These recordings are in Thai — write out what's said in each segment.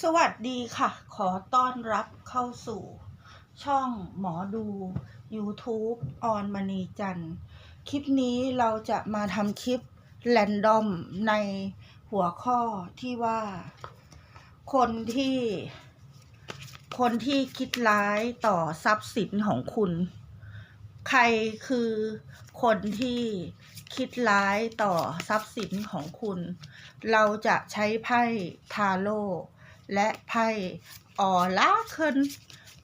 สวัสดีค่ะ ขอต้อนรับเข้าสู่ ช่องหมอดู YouTube ออนมณีจันทร์ คลิปนี้เราจะมาทำคลิปแรนดอมในหัวข้อที่ว่า คนที่ คนที่คิดร้ายต่อทรัพย์สินของคุณ ใครคือคนที่คิดร้ายต่อทรัพย์สินของคุณ เราจะใช้ไพ่ทาโร่ และไพ่ออลาเคิน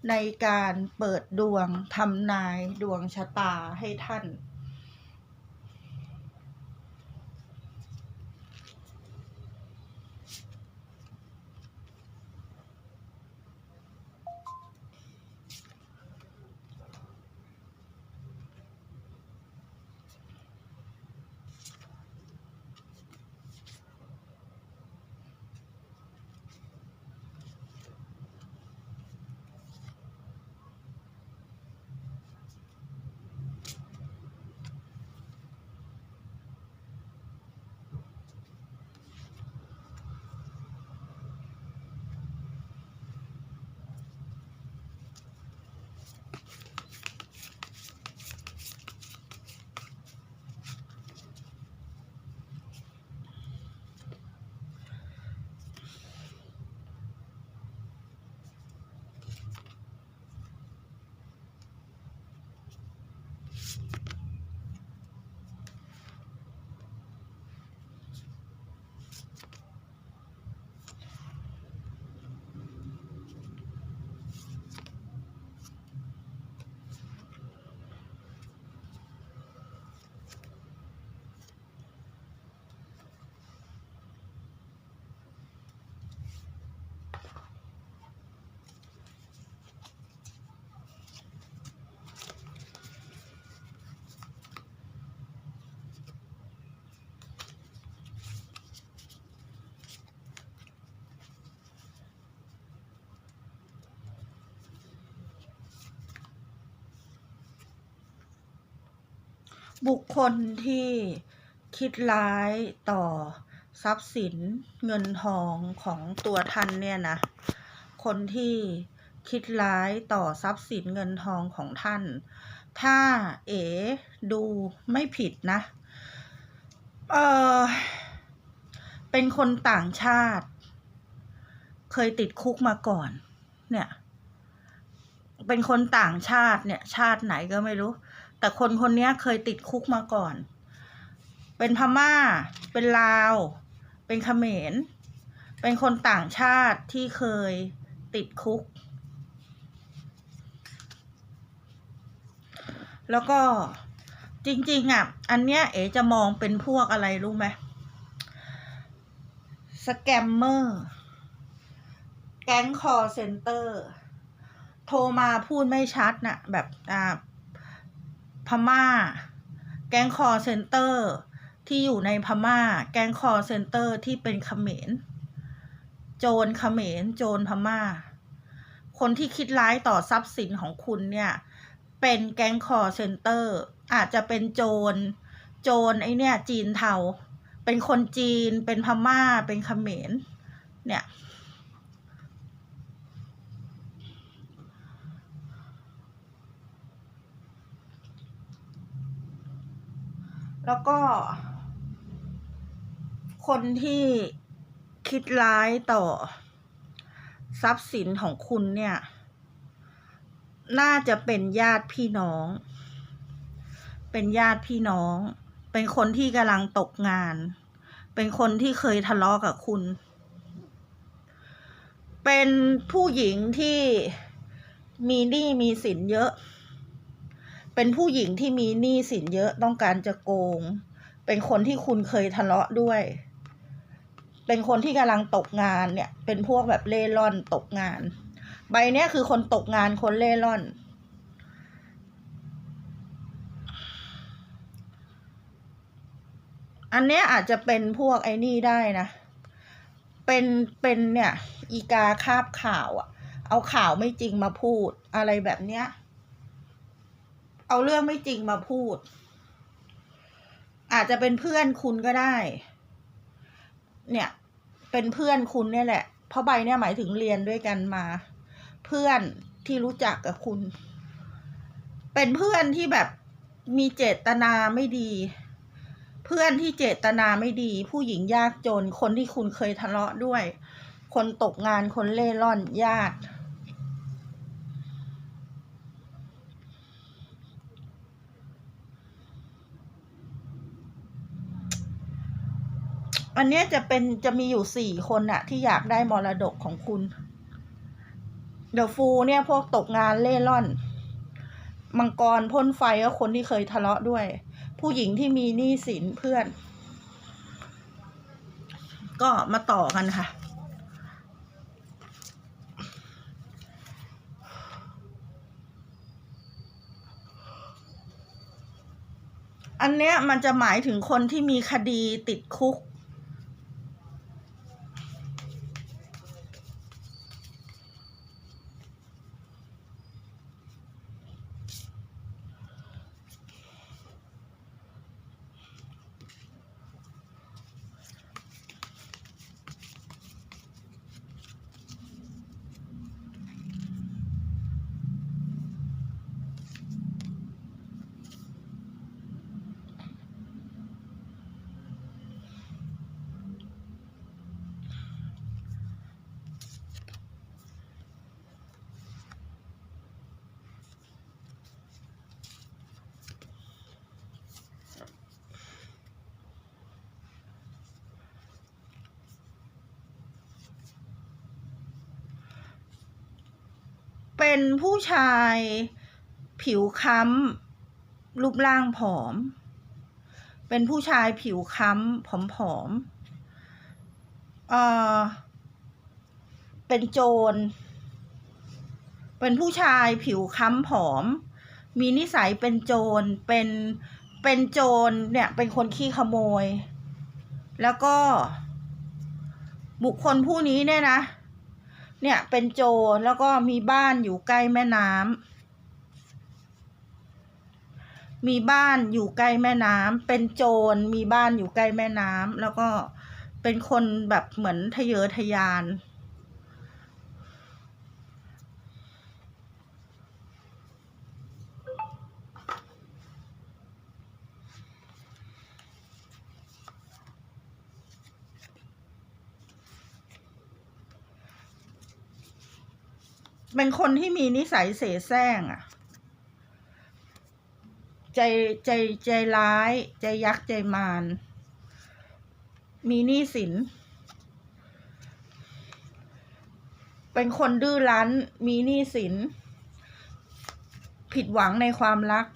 ในการเปิดดวงทำนายดวงชะตาให้ท่าน บุคคลที่คิดร้ายต่อทรัพย์สินเงินทองของตัวท่านเนี่ยนะ คนที่คิดร้ายต่อทรัพย์สินเงินทองของท่าน ถ้าเอ๋ดูไม่ผิดนะ เออเป็นคนต่างชาติ เคยติดคุกมาก่อน เนี่ย เป็นคนต่างชาติเนี่ย ชาติไหนก็ไม่รู้ แต่คนคนนี้เคยติดคุกมาก่อน เป็นพม่า เป็นลาว เป็นเขมร เป็นคนต่างชาติที่เคยติดคุก แล้วก็จริง ๆ อะ อันเนี้ยเอ๋จะมองเป็นพวกอะไรรู้ไหมสแกมเมอร์ แก๊งคอเซ็นเตอร์ โทรมาพูดไม่ชัดน่ะ แบบอ่า ม่า แก๊งคอเซ็นเตอร์ที่อยู่ในพม่า แก๊งคอเซ็นเตอร์ที่เป็นเขมร โจรเขมร โจรพม่า คนที่คิดร้ายต่อทรัพย์สินของคุณเนี่ย เป็นแก๊งคอเซ็นเตอร์ อาจจะเป็นโจร โจรไอเนี่ยจีนเทา เป็นคนจีน เป็นพม่า เป็นเขมร เนี่ย แล้วก็ คนที่คิดร้ายต่อ ทรัพย์สินของคุณเนี่ย น่าจะเป็นญาติพี่น้อง เป็นญาติพี่น้อง เป็นคนที่กำลังตกงาน เป็นคนที่เคยทะเลาะกับคุณ เป็นผู้หญิงที่มีหนี้มีสินเยอะ เป็นผู้หญิงที่มีหนี้สินเยอะต้องการจะโกง เป็นคนที่คุณเคยทะเลาะด้วย เป็นคนที่กำลังตกงานเนี่ย เป็นพวกแบบเล่ร่อนตกงาน ใบเนี้ยคือคนตกงานคนเล่ร่อนอันเนี้ยอาจจะเป็นพวกไอ้นี่ได้นะ เป็น เป็นเนี่ย อีกาคาบข่าวอะเอาข่าวไม่จริงมาพูดอะไรแบบเนี้ย เอาเรื่องไม่จริงมาพูด อาจจะเป็นเพื่อนคุณก็ได้ เนี่ย เป็นเพื่อนคุณเนี่ยแหละ เพราะใบเนี่ยหมายถึงเรียนด้วยกันมา เพื่อนที่รู้จักกับคุณ เป็นเพื่อนที่แบบมีเจตนาไม่ดี เพื่อนที่เจตนาไม่ดี ผู้หญิงยากจน คนที่คุณเคยทะเลาะด้วย คนตกงานคนเล่ร่อนญาติ อันเนี้ยจะเป็นจะมีอยู่สี่คนอะที่อยากได้มรดกของคุณ เดอะฟูเนี่ยพวกตกงานเล่ร่อน มังกรพ่นไฟก็คนที่เคยทะเลาะด้วย ผู้หญิงที่มีหนี้สินเพื่อน ก็มาต่อกันค่ะอันเนี้ยมันจะหมายถึงคนที่มีคดีติดคุก เป็นผู้ชายผิวค้ำรูปร่างผอม เป็นผู้ชายผิวค้ำผอมๆเอ่อเป็นโจร เป็นผู้ชายผิวค้ำผอม มีนิสัยเป็นโจร เป็น เป็นโจรเนี่ย เป็นคนขี้ขโมย แล้วก็บุคคลผู้นี้เนี่ยนะ เนี่ยเป็นโจรแล้วก็มีบ้านอยู่ใกล้แม่น้ำมีบ้านอยู่ใกล้แม่น้ำเป็นโจรมีบ้านอยู่ใกล้แม่น้ำแล้วก็เป็นคนแบบเหมือนทะเยอทะยาน เป็นคนที่มีนิสัยเสแสร้งอะใจใจใจร้าย ใจยักษ์ใจมาร มีหนี้สิน เป็นคนดื้อรั้น มีหนี้สิน ผิดหวังในความรัก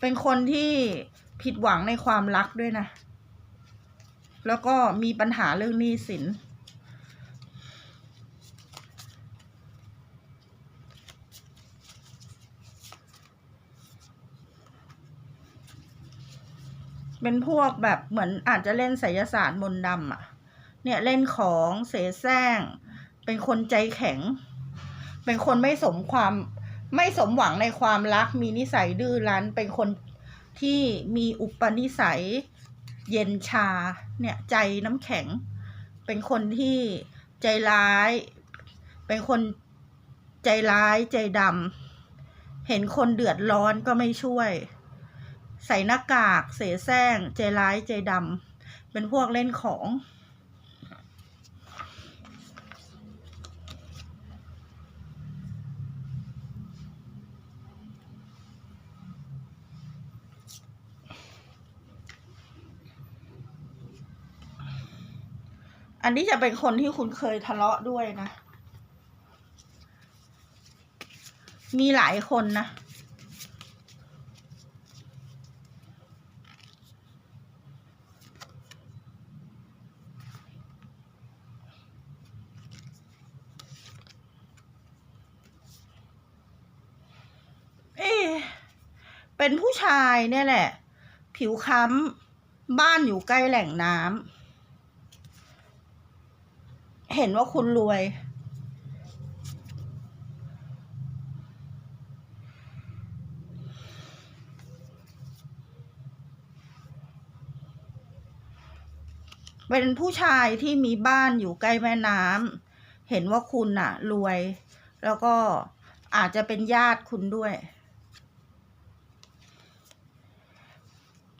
เป็นคนที่ผิดหวังในความรักด้วยนะ แล้วก็มีปัญหาเรื่องหนี้สิน เป็นพวกแบบเหมือนอาจจะเล่นไสยศาสตร์มนต์ดำอะ เนี่ยเล่นของเสแสร้ง เป็นคนใจแข็ง เป็นคนไม่สมความไม่สมหวังในความรัก มีนิสัยดื้อรั้น เป็นคนที่มีอุปนิสัยเย็นชา เนี่ยใจน้ำแข็ง เป็นคนที่ใจร้าย เป็นคนใจร้ายใจดำ เห็นคนเดือดร้อนก็ไม่ช่วย ใส่หน้ากาก เสแสร้ง ใจร้าย ใจดำ เป็นพวกเล่นของ อันนี้จะเป็นคนที่คุณเคยทะเลาะด้วยนะ มีหลายคนนะ เอ๊ะเป็นผู้ชายเนี่ยแหละ ผิวค้ำบ้านอยู่ใกล้แหล่งน้ำเห็นว่าคุณรวยเวเป็นผู้ชายที่มีบ้านอยู่ใกล้แม่น้ำเห็นว่าคุณน่ะรวย แล้วก็อาจจะเป็นญาติคุณด้วย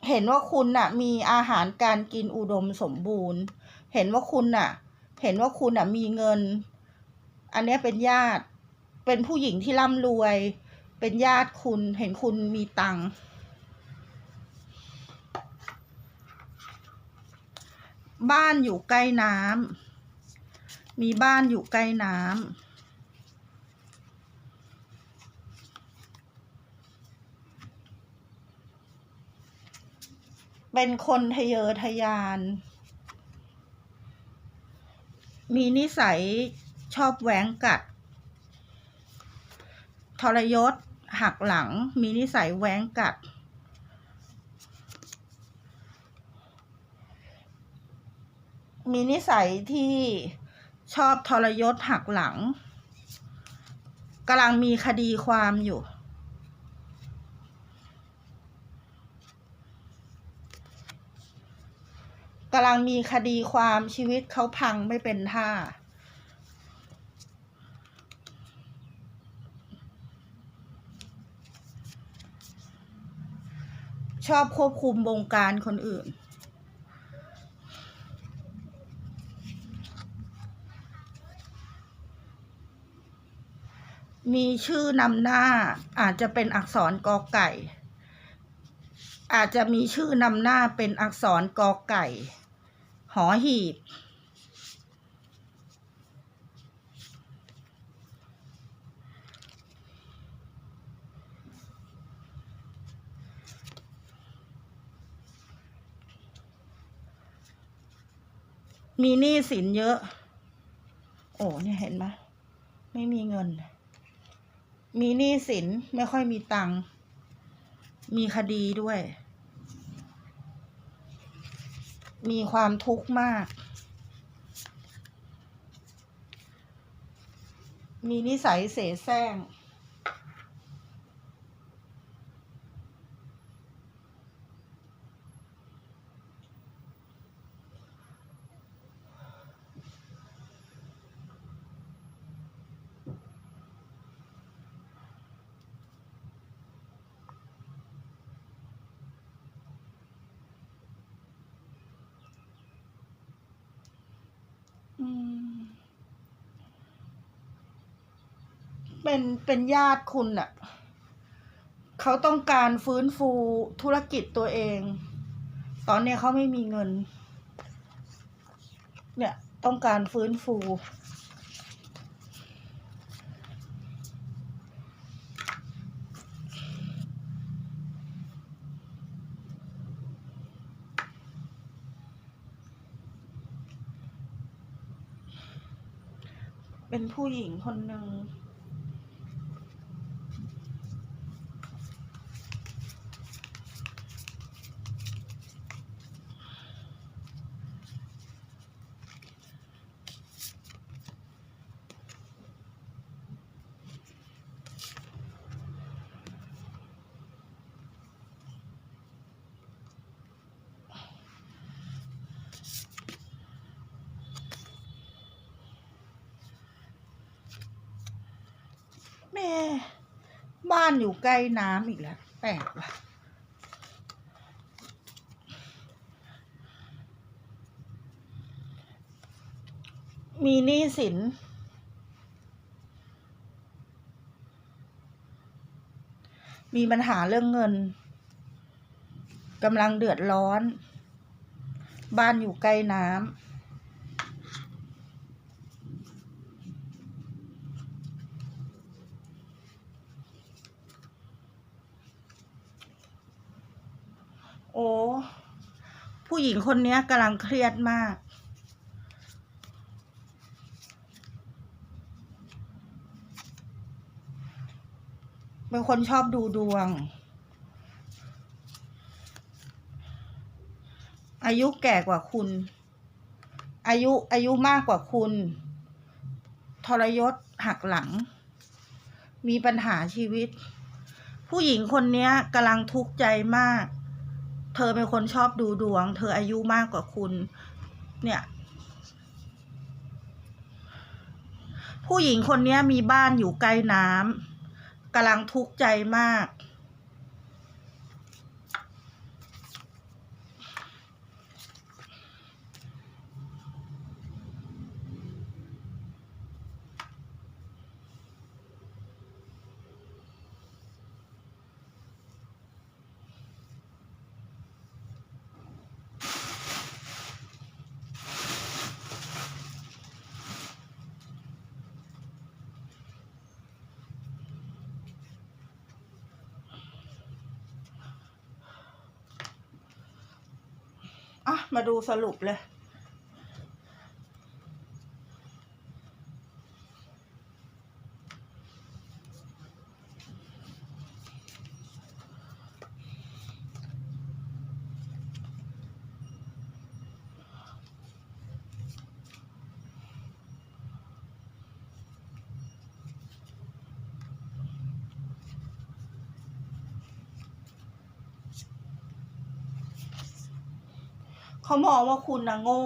เห็นว่าคุณน่ะ มีอาหารการกินอุดมสมบูรณ์ เห็นว่าคุณน่ะ เห็นว่าคุณน่ะมีเงิน อันนี้เป็นญาติ เป็นผู้หญิงที่ร่ำรวย เป็นญาติคุณ เห็นคุณมีตังค์บ้านอยู่ใกล้น้ำมีบ้านอยู่ใกล้น้ำ เป็นคนทะเยอทะยาน มีนิสัยชอบแหวงกัด ทรยศ หักหลัง มีนิสัยแหวงกัด มีนิสัยที่ชอบทรยศหักหลังกำลังมีคดีความอยู่ กำลังมีคดีความชีวิตเขาพังไม่เป็นท่า ชอบควบคุมบงการคนอื่น มีชื่อนำหน้าอาจจะเป็นอักษรกอไก่อาจจะมีชื่อนำหน้าเป็นอักษรกอไก่ หอหีบ มีหนี้สินเยอะ โอ้เนี่ยเห็นไหมไม่มีเงิน มีหนี้สินไม่ค่อยมีตังค์มีคดีด้วย มีความทุกข์มาก มีนิสัยเสแสร้ง เป็นเป็นญาติคุณอะเขาต้องการฟื้นฟูธุรกิจตัวเอง ตอนเนี้ยเขาไม่มีเงิน เนี่ยต้องการฟื้นฟู เป็นผู้หญิงคนหนึ่ง แม่บ้านอยู่ใกล้น้ำอีกแล้ว แปลกว่ะมีหนี้สิน มีปัญหาเรื่องเงิน กำลังเดือดร้อน บ้านอยู่ใกล้น้ำ โอ้ ผู้หญิงคนนี้กำลังเครียดมากเป็นคนชอบดูดวง อายุแก่กว่าคุณ อายุอายุมากกว่าคุณ ทรยศหักหลัง มีปัญหาชีวิต ผู้หญิงคนนี้กำลังทุกข์ใจมาก เธอเป็นคนชอบดูดวง เธออายุมากกว่าคุณ เนี่ย ผู้หญิงคนนี้มีบ้านอยู่ใกล้น้ำกำลังทุกข์ใจมาก มาดูสรุปเลย เขามองว่าคุณนะโง่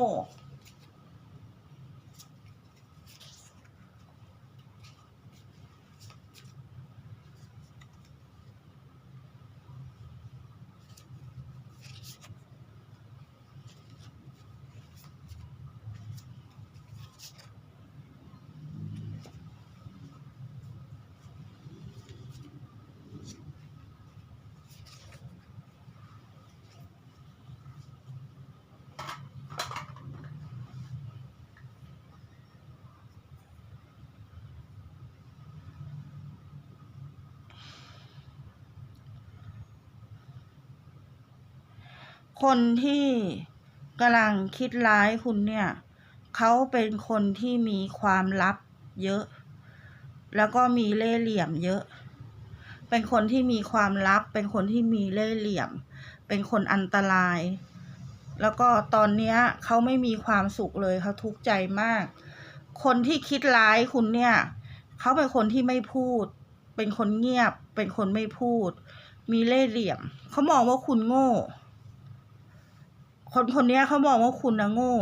คนที่กำลังคิดร้ายคุณเนี่ย เขาเป็นคนที่มีความลับเยอะ แล้วก็มีเล่ห์เหลี่ยมเยอะ เป็นคนที่มีความลับ เป็นคนที่มีเล่ห์เหลี่ยม เป็นคนอันตราย แล้วก็ตอนเนี้ยเขาไม่มีความสุขเลยเขาทุกข์ใจมาก คนที่คิดร้ายคุณเนี่ย เขาเป็นคนที่ไม่พูด เป็นคนเงียบ เป็นคนไม่พูด มีเล่ห์เหลี่ยม เขามองว่าคุณโง่ คนคนนี้เขามองว่าคุณนะโง่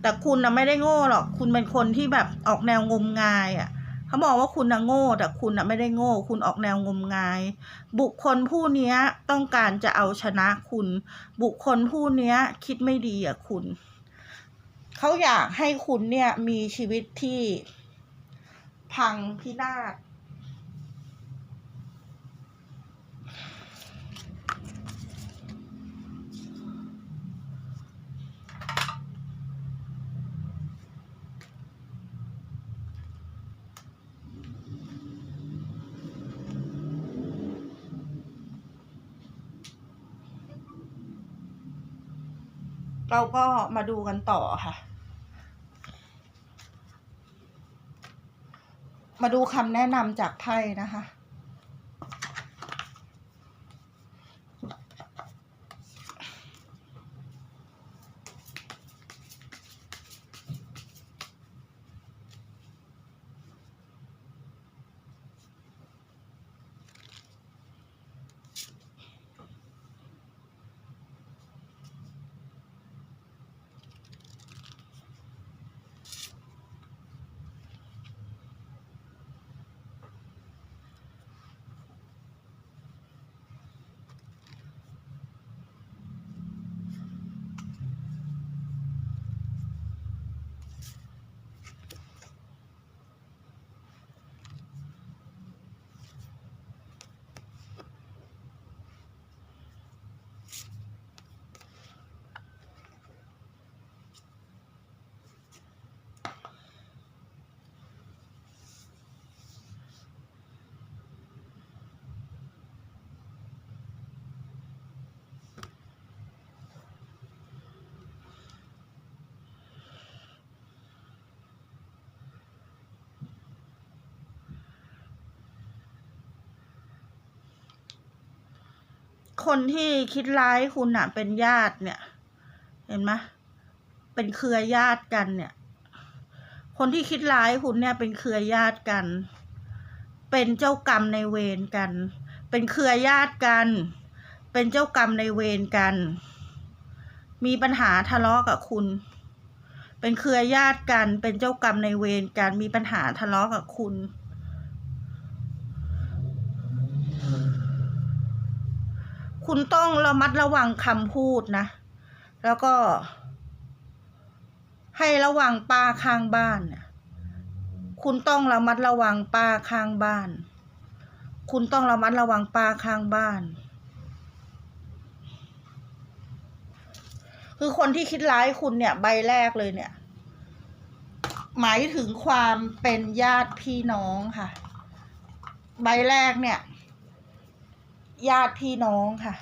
แต่คุณนะไม่ได้โง่หรอก คุณเป็นคนที่แบบออกแนวงมงายอะ่ะเขาบอกว่าคุณนะโง่ แต่คุณนะไม่ได้โง่ คุณออกแนวงมงาย บุคคลผู้เนี้ยต้องการจะเอาชนะคุณ บุคคลผู้เนี้ยคิดไม่ดีอะคุณเขาอยากให้คุณเนี่ยมีชีวิตที่พังพินาศ เราก็มาดูกันต่อค่ะ มาดูคำแนะนำจากไพ่นะคะ คนที่คิดร้ายคุณอะเป็นญาติเนี่ย เห็นไหมเป็นเครือญาติกันเนี่ย คนที่คิดร้ายคุณเนี่ย เป็นเครือญาติกัน เป็นเจ้ากรรมในเวรกัน เป็นเครือญาติกัน เป็นเจ้ากรรมในเวรกัน มีปัญหาทะเลาะกับคุณ เป็นเครือญาติกัน เป็นเจ้ากรรมในเวรกัน มีปัญหาทะเลาะกับคุณ คุณต้องระมัดระวังคำพูดนะ แล้วก็ ให้ระวังป้าข้างบ้านคุณต้องระมัดระวังป้าข้างบ้าน คุณต้องระมัดระวังป้าข้างบ้าน คือคนที่คิดร้ายคุณเนี่ย ใบแรกเลยเนี่ย หมายถึงความเป็นญาติพี่น้องค่ะ ใบแรกเนี่ย ญาติพี่น้องค่ะ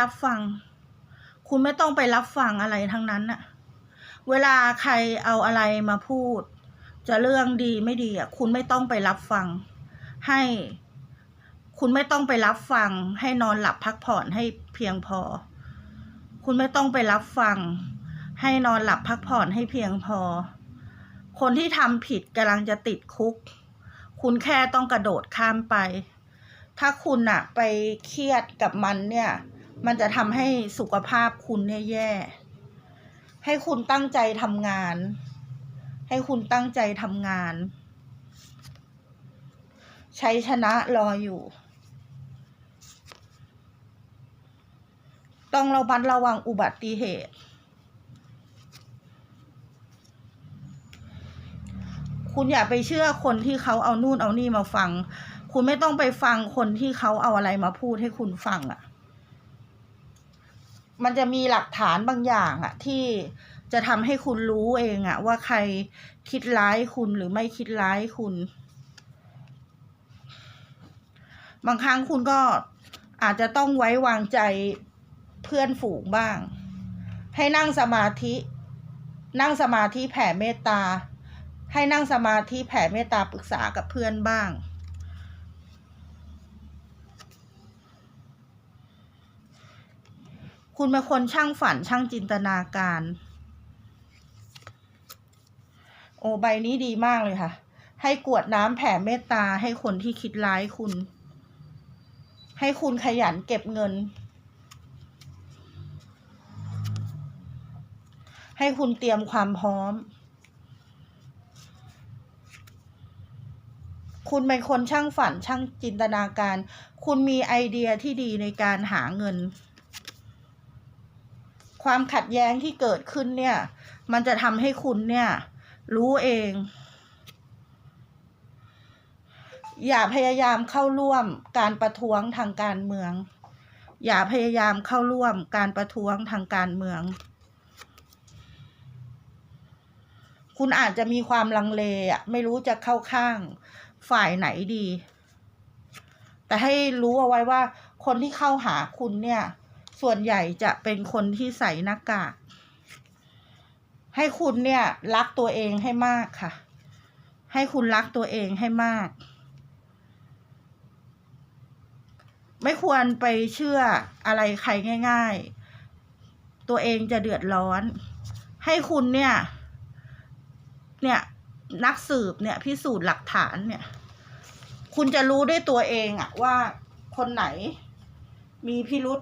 รับฟัง คุณไม่ต้องไปรับฟังอะไรทั้งนั้นน่ะ เวลาใครเอาอะไรมาพูด จะเรื่องดีไม่ดีอะ คุณไม่ต้องไปรับฟัง ให้ คุณไม่ต้องไปรับฟัง ให้นอนหลับพักผ่อนให้เพียงพอ คุณไม่ต้องไปรับฟัง ให้นอนหลับพักผ่อนให้เพียงพอ คนที่ทำผิดกำลังจะติดคุก คุณแค่ต้องกระโดดข้ามไปถ้าคุณอะไปเครียดกับมันเนี่ย มันจะทำให้สุขภาพคุณเนี่ยแย่ ให้คุณตั้งใจทำงาน ให้คุณตั้งใจทำงาน ใชัยชนะรออยู่ ต้องระมัดระวังอุบัติเหตุ คุณอย่าไปเชื่อคนที่เขาเอานู่นเอานี่มาฟัง คุณไม่ต้องไปฟังคนที่เขาเอาอะไรมาพูดให้คุณฟังอะ่ะ มันจะมีหลักฐานบางอย่างอะที่จะทำให้คุณรู้เองอะว่าใครคิดร้ายคุณหรือไม่คิดร้ายคุณ บางครั้งคุณก็อาจจะต้องไว้วางใจเพื่อนฝูงบ้าง ให้นั่งสมาธิ นั่งสมาธิแผ่เมตตา ให้นั่งสมาธิแผ่เมตตาปรึกษากับเพื่อนบ้าง คุณเป็นคนช่างฝันช่างจินตนาการ โอ้ใบนี้ดีมากเลยค่ะ ให้กวดน้ำแผ่เมตตาให้คนที่คิดร้ายคุณ ให้คุณขยันเก็บเงิน ให้คุณเตรียมความพร้อม คุณเป็นคนช่างฝันช่างจินตนาการ คุณมีไอเดียที่ดีในการหาเงิน ความขัดแย้งที่เกิดขึ้นเนี่ย มันจะทำให้คุณเนี่ย รู้เอง อย่าพยายามเข้าร่วมการประท้วงทางการเมือง อย่าพยายามเข้าร่วมการประท้วงทางการเมือง คุณอาจจะมีความลังเลอะไม่รู้จะเข้าข้างฝ่ายไหนดี แต่ให้รู้เอาไว้ว่าคนที่เข้าหาคุณเนี่ย ส่วนใหญ่จะเป็นคนที่ใส่หน้ากาก ให้คุณเนี่ยรักตัวเองให้มากค่ะ ให้คุณรักตัวเองให้มาก ไม่ควรไปเชื่ออะไรใครง่าย ๆ ตัวเองจะเดือดร้อน ให้คุณเนี่ย เนี่ยนักสืบเนี่ยพิสูจน์หลักฐานเนี่ย คุณจะรู้ด้วยตัวเองอะว่าคนไหนมีพิรุษ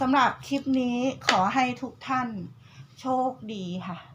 สำหรับคลิปนี้ขอให้ทุกท่านโชคดีค่ะ